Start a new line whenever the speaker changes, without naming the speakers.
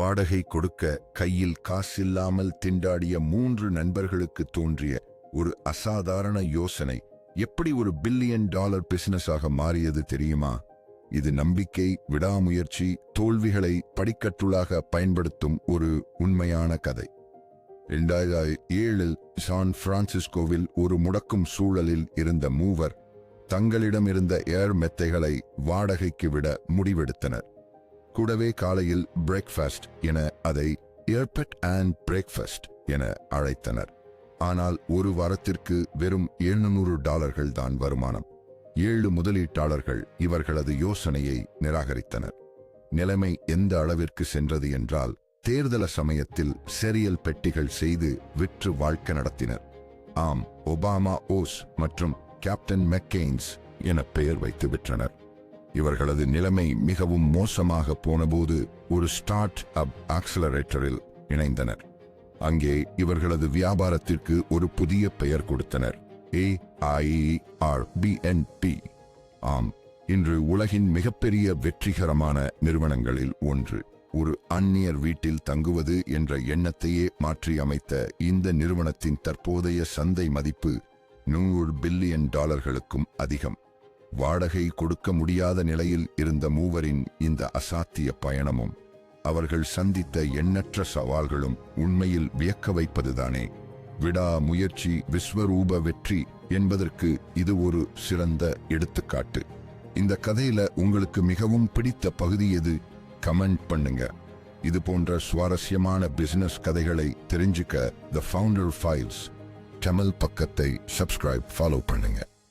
வாடகை கொடுக்க கையில் காசில்லாமல் திண்டாடிய மூன்று நண்பர்களுக்கு தோன்றிய ஒரு அசாதாரண யோசனை. எப்படி ஒரு பில்லியன் டாலர் பிசினஸாக மாறியது தெரியுமா? இது நம்பிக்கை விடாமுயற்சி தோல்விகளை படிக்கட்டுளாக பயன்படுத்தும் ஒரு உண்மையான கதை. இரண்டாயிரத்தி ஏழில் சான் பிரான்சிஸ்கோவில் ஒரு முடக்கும் சூழலில் இருந்த மூவர் தங்களிடம் இருந்த ஏர் மெத்தைகளை வாடகைக்கு விட முடிவெடுத்தனர். கூடவே காலையில் பிரேக்ஃபாஸ்ட் என அதை ஏர்பட் அண்ட் பிரேக்ஃபாஸ்ட் என அழைத்தனர். ஆனால் ஒரு வாரத்திற்கு வெறும் 700 டாலர்கள் தான் வருமானம். ஏழு முதலீட்டாளர்கள் இவர்களது யோசனையை நிராகரித்தனர். நிலைமை எந்த அளவிற்கு சென்றது என்றால் தேர்தல சமயத்தில் செரியல் பெட்டிகள் செய்து விற்று வாழ்க்கை நடத்தினர். ஆம் ஒபாமா ஓஸ் மற்றும் கேப்டன் மெக்கெய்ன்ஸ் என பெயர் வைத்து விற்றனர். இவர்களது நிலைமை மிகவும் மோசமாக போனபோது ஒரு ஸ்டார்ட் அப் ஆக்சலரேட்டரில் இணைந்தனர். அங்கே இவர்களது வியாபாரத்திற்கு ஒரு புதிய பெயர் கொடுத்தனர். ஏ ஆம் இன்று உலகின் மிகப்பெரிய வெற்றிகரமான நிறுவனங்களில் ஒன்று. ஒரு அந்நியர் வீட்டில் தங்குவது என்ற எண்ணத்தையே மாற்றி அமைத்த இந்த நிறுவனத்தின் தற்போதைய சந்தை மதிப்பு நூறு பில்லியன் டாலர்களுக்கும் அதிகம். வாடகை கொடுக்க முடியாத நிலையில் இருந்த மூவரின் இந்த அசாத்திய பயணமும் அவர்கள் சந்தித்த எண்ணற்ற சவால்களும் உண்மையில் வியக்க வைப்பதுதானே. விடா முயற்சி விஸ்வரூப வெற்றி என்பதற்கு இது ஒரு சிறந்த எடுத்துக்காட்டு. இந்த கதையில உங்களுக்கு மிகவும் பிடித்த பகுதி எது? கமெண்ட் பண்ணுங்க. இது போன்ற சுவாரஸ்யமான பிசினஸ் கதைகளை தெரிஞ்சுக்க த ஃபவுண்டர் ஃபைல்ஸ் தமிழ் பக்கத்தை சப்ஸ்கிரைப் ஃபாலோ பண்ணுங்க.